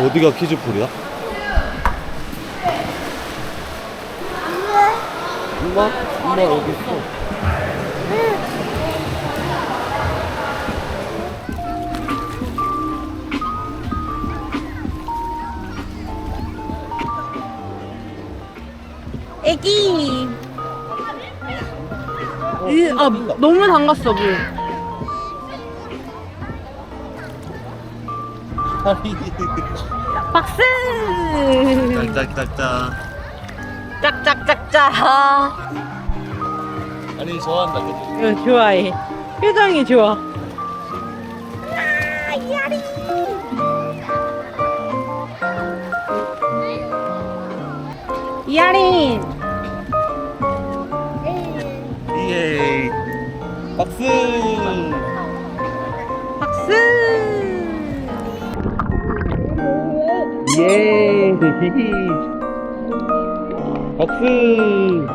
어디가 키즈풀이야? 엄마? 엄마 여기 있어. 애기. 이, 아, 너무 담갔어, 물. 박스! 짝짝짝짝. 짝짝짝짝. 아니 좋아한다 그지? 응, 좋아해. 표정이 좋아. 예. 박수. 박스! 예. 박수.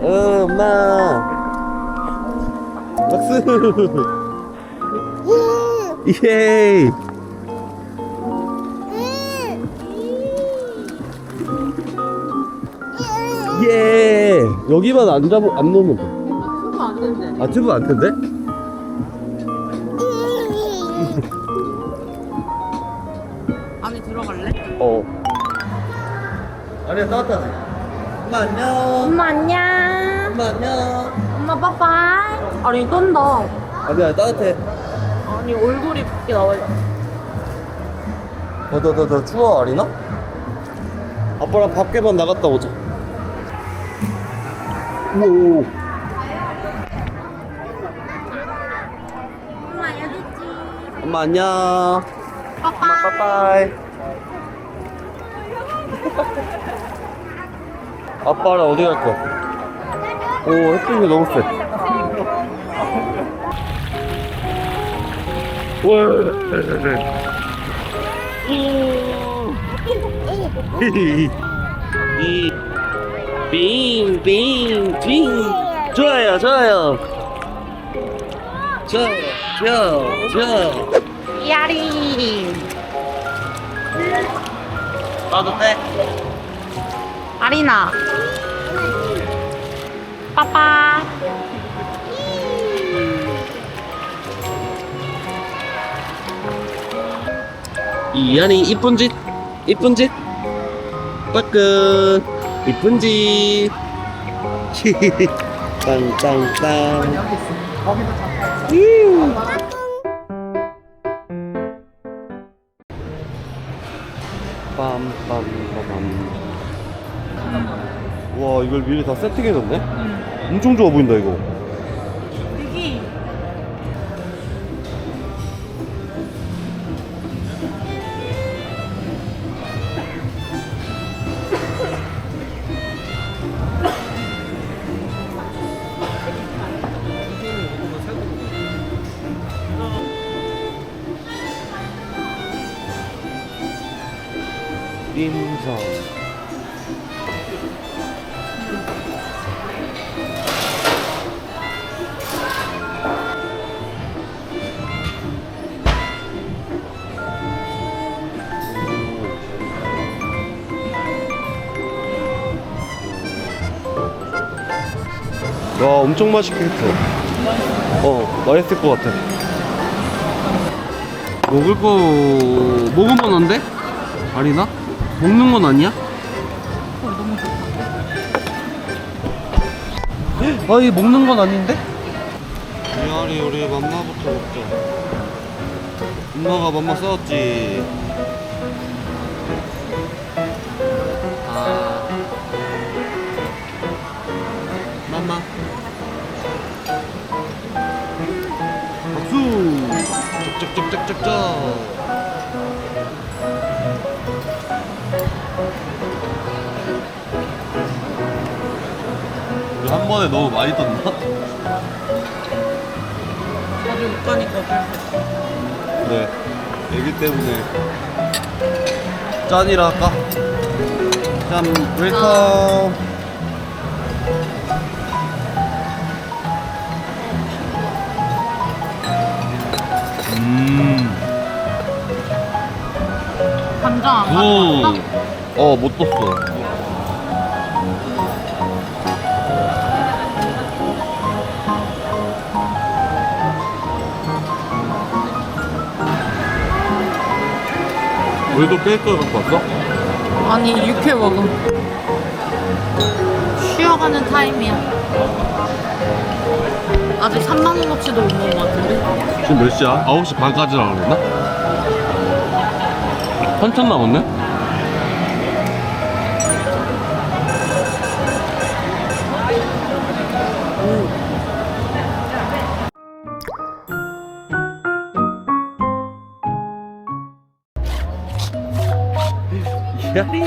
어, 엄마. 박수. 예. 예. 여기만 안 잡고 안 놓으면 돼. 아, 튜브 안 텐데? 안에 들어갈래? 어. 아니야, 따뜻하지? 엄마 안녕. 엄마 안녕. 엄마 안녕. 엄마 빠빠이. 아니 떤다. 아니야, 따뜻해. 아니 얼굴이 밖에 나와 있어. 더, 더, 더, 더 추워, 아리나? 아빠랑 밖에만 나갔다 오자. 오. 엄마 여기 있지. 엄마 안녕. 빠빠이. 빠빠이. 아빠랑 어디 갈 거야? 오, 햇빛이 너무 세. 이, 빙, 빙, 빙. 좋아요, 좋아요. 이하린. 나도 돼. 아리나. 빠빠. 이안이 이쁜 짓, 이쁜 짓. 빠끝, 이쁜 짓. 땅땅땅. 빰 빰빰빰. 와 이걸 미리 다 세팅해줬네? 엄청 좋아 보인다 이거. 임성. 와 엄청 맛있겠어. 어 맛있을 것 같아. 먹을 거 먹으면 안 돼? 아니나? 먹는 건 아니야? 아, 이 먹는 건 아닌데? 미아리 우리 맘마부터 먹자. 엄마가 맘마 싸웠지. 아. 맘마. 박수. 쩍쩍쩍쩍쩍쩍. 저번에 너무 많이 떴나? 자주 못 가니까 어쩔 그래 애기 때문에 짠이라 할까? 짠 웰컴 음. 감정 안 오. 받았어? 어, 떴어 우리도 케이크 갖고 왔어? 아니 육회 먹음 쉬어가는 타임이야 아직 3만 원 어치도 못 먹은 것 같은데 지금 몇 시야? 9시 반까지라고 그랬나? 한참 남았네? 야리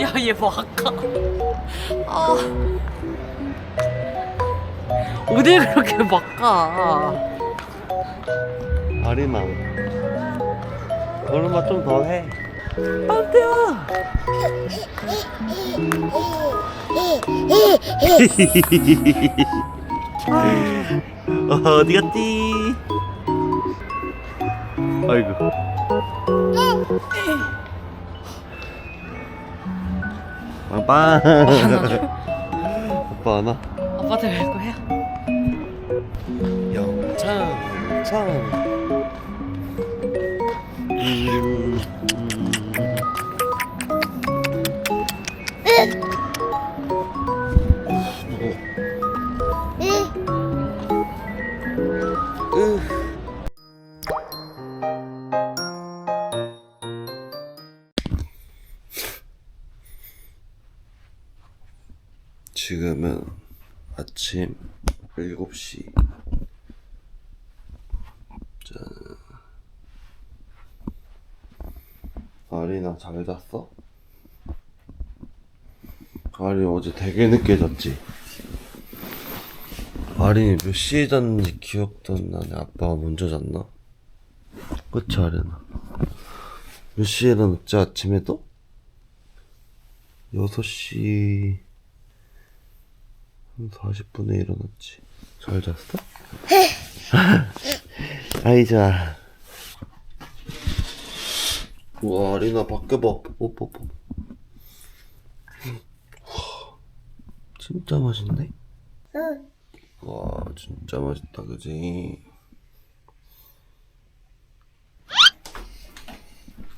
야 얘 뭐 아까? 아. 어딜 그렇게 막 가 아리나 걸음마 좀 더 해. 어, 어디 갔지? 아이고. 빵빵. 오빠 하나? 아빠한테 갈 거야? 영창, 창. 아리나 잘 잤어? 아리 어제 되게 늦게 잤지? 아린이 몇 시에 잤는지 기억도 안 나네 아빠가 먼저 잤나? 그치 아린아 몇 시에 일어났지 아침에도? 6시 한 40분에 일어났지 잘 잤어? 아이 좋아 우와 리나 밖에 봐. 뽀뽀뽀. 진짜 맛있네? 와 진짜 맛있다 그지?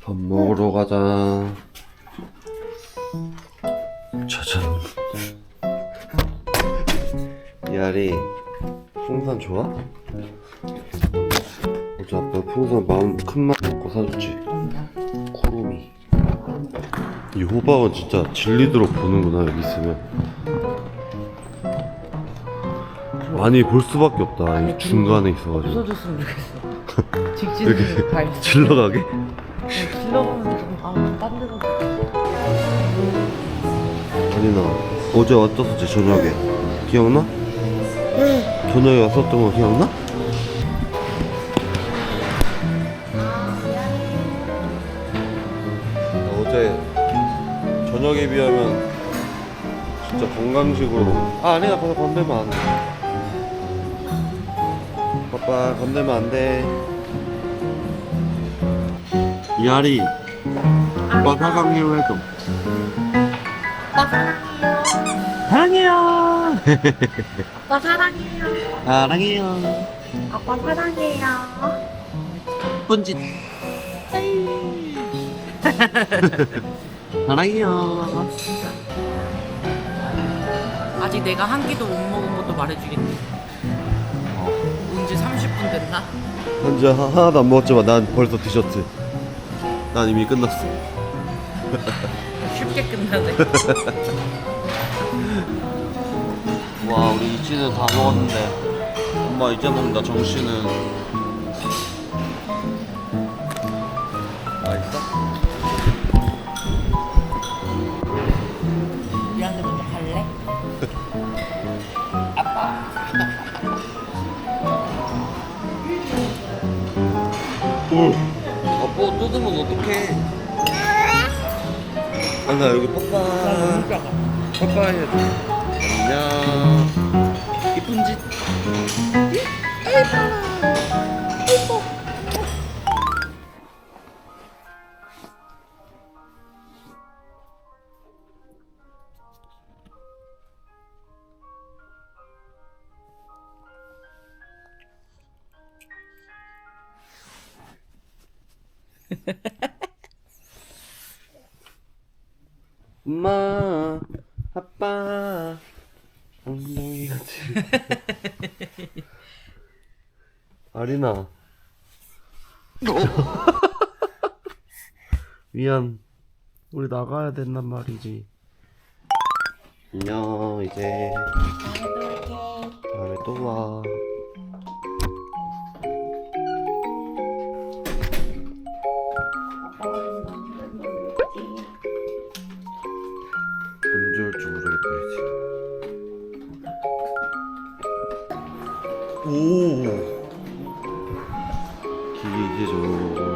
밥 먹으러 가자. 짜잔. 야리 풍선 좋아? 어제 아빠 풍선 마음 큰맘 먹고 사줬지 이 호박은 진짜 질리도록 보는구나 여기 있으면 많이 볼 수밖에 없다 이 중간에 있어가지고 없어졌으면 좋겠어 직진을 발 질러가게? 질러보면 좀아딴 데서 아니 나 어제 왔었지 저녁에 기억나? 응 저녁에 왔었던 거 기억나? 비하면 진짜 건강식으로. 아 아니나 가서 건들면 안돼. 빠빠 건들면 안돼. 이하리 오빠 사랑해요 해줘 사랑해요. 아빠 사랑해요. 사랑해요. 아빠 사랑해요. bun짓 사랑해요. 아직 내가 한 끼도 못 먹은 것도 말해주겠니? 온지 30분 됐나? 현재 하나도 안 먹었지만 난 벌써 디저트. 난 이미 끝났어. 쉽게 끝나네. 와 우리 이치는 다 먹었는데. 엄마 이제 먹는다 정씨는 맛있어? 아빠 뜯으면 어떡해? 아나 여기 빠빠 빠빠 해야지 안녕 이쁜 짓. 엄마, 아빠, 엉덩이가 지금. 아리나. 미안. 우리 나가야 된단 말이지. 안녕, 이제. 다음에 또 와. 오! 기계죠. 어?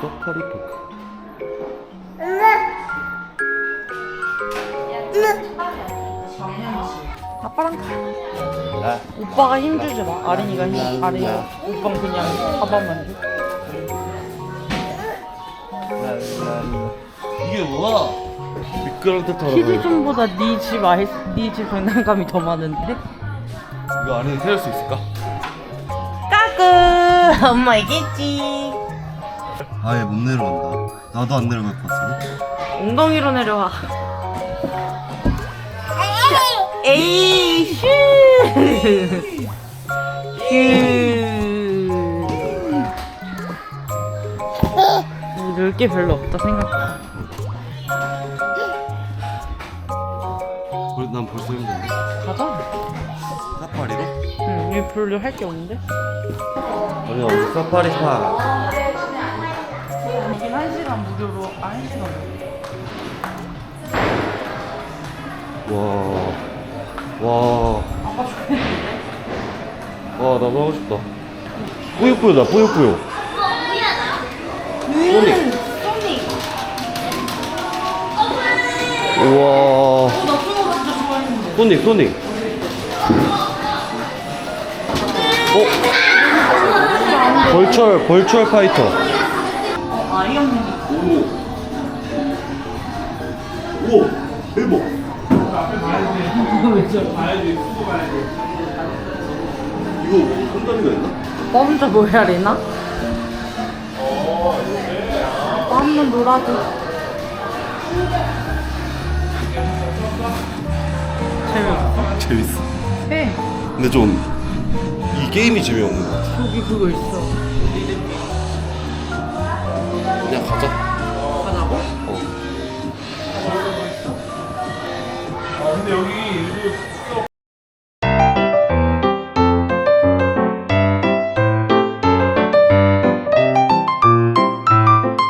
서파리 포크. 아빠랑 가. 오빠가 힘주지 마. 아린이가 힘. 아린이가. 오빠는 그냥 가방만 줘. 이게 뭐야? 미끄럼틀 타러 가야 키즈존보다 네집 아이 네집 장난감이 더 많은데? 이거 안에 태울 수 있을까? 까꿍 엄마 이겠지. 아예 못 내려간다. 나도 안 내려갈 것 같은데? 엉덩이로 내려와. 에이 슈. 슈. 넣을 게 별로 없다 생각. 난 벌써 힘든데. 가자. 사파리로? 응, 여기 별로 할 게 없는데? 아니, 어디 사파리 파. 이게 한 시간 무료로, 아, 한 시간 무료. 와. 와. 와, 나도 하고 싶다. 뿌요뿌요다, 뿌요뿌요. 소닉. 우와. 소닉, 소닉. 어? 벌철, 벌철 파이터. 아이. 오, 대박. 이거 한 단위가 있나? 오빠 혼자 뭐 해야 되나? 오빠 한번 놀아줘. 재미없어? 재밌어. 해. 근데 좀 이 게임이 재미없는 것 같아. 저기 그거 있어. 그냥 가자. 가자고? 어. 아 근데 여기